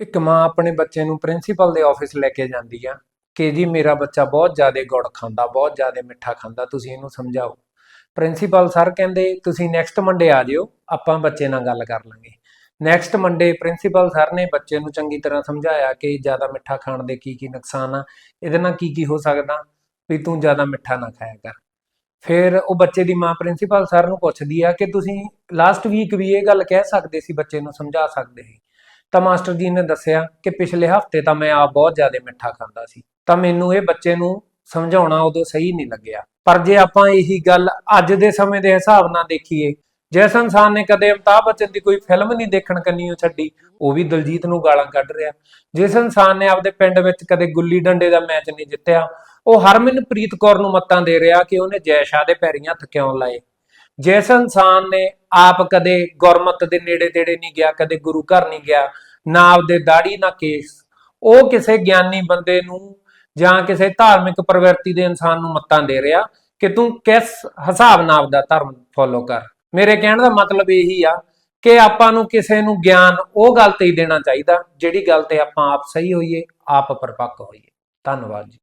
ਇੱਕ ਮਾਂ ਆਪਣੇ ਬੱਚੇ ਨੂੰ ਪ੍ਰਿੰਸੀਪਲ ਦੇ ਆਫਿਸ ਲੈ ਕੇ ਜਾਂਦੀ ਆ ਕਿ ਜੀ ਮੇਰਾ ਬੱਚਾ ਬਹੁਤ ਜ਼ਿਆਦਾ ਗੁੜ ਖਾਂਦਾ, ਬਹੁਤ ਜ਼ਿਆਦਾ ਮਿੱਠਾ ਖਾਂਦਾ, ਤੁਸੀਂ ਇਹਨੂੰ ਸਮਝਾਓ। ਪ੍ਰਿੰਸੀਪਲ ਸਰ ਕਹਿੰਦੇ, ਤੁਸੀਂ ਨੈਕਸਟ ਮੰਡੇ ਆ ਜਿਓ, ਆਪਾਂ ਬੱਚੇ ਨਾਲ ਗੱਲ ਕਰ ਲਾਂਗੇ। ਨੈਕਸਟ ਮੰਡੇ ਪ੍ਰਿੰਸੀਪਲ ਸਰ ਨੇ ਬੱਚੇ ਨੂੰ ਚੰਗੀ ਤਰ੍ਹਾਂ ਸਮਝਾਇਆ ਕਿ ਜ਼ਿਆਦਾ ਮਿੱਠਾ ਖਾਣ ਦੇ ਕੀ ਕੀ ਨੁਕਸਾਨ ਆ, ਇਹਦੇ ਨਾਲ ਕੀ ਕੀ ਹੋ ਸਕਦਾ, ਵੀ ਤੂੰ ਜ਼ਿਆਦਾ ਮਿੱਠਾ ਨਾ ਖਾਇਆ ਕਰ। ਫਿਰ ਉਹ ਬੱਚੇ ਦੀ ਮਾਂ ਪ੍ਰਿੰਸੀਪਲ ਸਰ ਨੂੰ ਪੁੱਛਦੀ ਆ ਕਿ ਤੁਸੀਂ ਲਾਸਟ ਵੀਕ ਵੀ ਇਹ ਗੱਲ ਕਹਿ ਸਕਦੇ ਸੀ, ਬੱਚੇ ਨੂੰ ਸਮਝਾ ਸਕਦੇ ਸੀ। ਤਾਂ ਮਾਸਟਰ ਜੀ ਨੇ ਦੱਸਿਆ ਕਿ ਪਿਛਲੇ ਹਫ਼ਤੇ ਤਾਂ ਮੈਂ ਆਪ ਬਹੁਤ ਜ਼ਿਆਦਾ ਮਿੱਠਾ ਖਾਂਦਾ ਸੀ। ਤਾਂ ਮੈਨੂੰ ਇਹ ਬੱਚੇ ਨੂੰ ਸਮਝਾਉਣਾ ਉਦੋਂ ਸਹੀ ਨਹੀਂ ਲੱਗਿਆ। ਪਰ ਜੇ ਆਪਾਂ ਇਹੀ ਗੱਲ ਅੱਜ ਦੇ ਸਮੇਂ ਦੇ ਹਿਸਾਬ ਨਾਲ ਦੇਖੀਏ ਜਿਸ ਇਨਸਾਨ ਨੇ ਕਦੇ ਅਮਿਤਾਭ ਬੱਚਨ ਦੀ ਕੋਈ ਫਿਲਮ ਨਹੀਂ ਦੇਖਣ ਕੰਨੀਓ ਛੱਡੀ, ਉਹ ਵੀ ਦਲਜੀਤ ਨੂੰ ਗਾਲਾਂ ਕੱਢ ਰਿਹਾ। ਜਿਸ ਇਨਸਾਨ ਨੇ ਆਪਦੇ ਪਿੰਡ ਵਿੱਚ ਕਦੇ ਗੁੱਲੀ ਡੰਡੇ ਦਾ ਮੈਚ ਨਹੀਂ ਜਿੱਤਿਆ। ਉਹ ਹਰਮਨਪ੍ਰੀਤ ਕੌਰ ਨੂੰ ਮੱਤਾਂ ਦੇ ਰਿਹਾ ਕਿ ਉਹਨੇ ਜੈ ਸ਼ਾਹ ਦੇ ਪੈਰੀਂ ਹੱਥ ਕਿਉਂ ਲਾਏ। ਜਿਸ ਇਨਸਾਨ ਨੇ ਆਪ ਕਦੇ ਗੁਰਮਤ ਦੇ ਨੇੜੇ ਤੇੜੇ ਨਹੀਂ ਗਿਆ, ਕਦੇ ਗੁਰੂ ਘਰ ਨਹੀਂ ਗਿਆ, ਨਾ ਆਪਦੇ ਦਾੜੀ, ਨਾ ਕੇਸ। ਉਹ ਕਿਸੇ ਗਿਆਨੀ ਬੰਦੇ ਨੂੰ ਜਾਂ ਕਿਸੇ ਧਾਰਮਿਕ ਪ੍ਰਵਿਰਤੀ ਦੇ ਇਨਸਾਨ ਨੂੰ ਮੱਤਾਂ ਦੇ ਰਿਹਾ ਕਿ ਤੂੰ ਕਿਸ ਹਿਸਾਬ ਨਾਲ ਆਪਦਾ ਧਰਮ ਫੋਲੋ ਕਰ। ਮੇਰੇ ਕਹਿਣ ਦਾ ਮਤਲਬ ਇਹੀ ਆ ਕਿ ਆਪਾਂ ਨੂੰ ਕਿਸੇ ਨੂੰ ਗਿਆਨ ਉਹ ਗੱਲ ਤੇ ਹੀ ਦੇਣਾ ਚਾਹੀਦਾ, ਜਿਹੜੀ ਗੱਲ ਤੇ ਆਪਾਂ ਆਪ ਸਹੀ ਹੋਈਏ, ਆਪ ਪਰਪੱਕ ਹੋਈਏ। ਧੰਨਵਾਦ ਜੀ।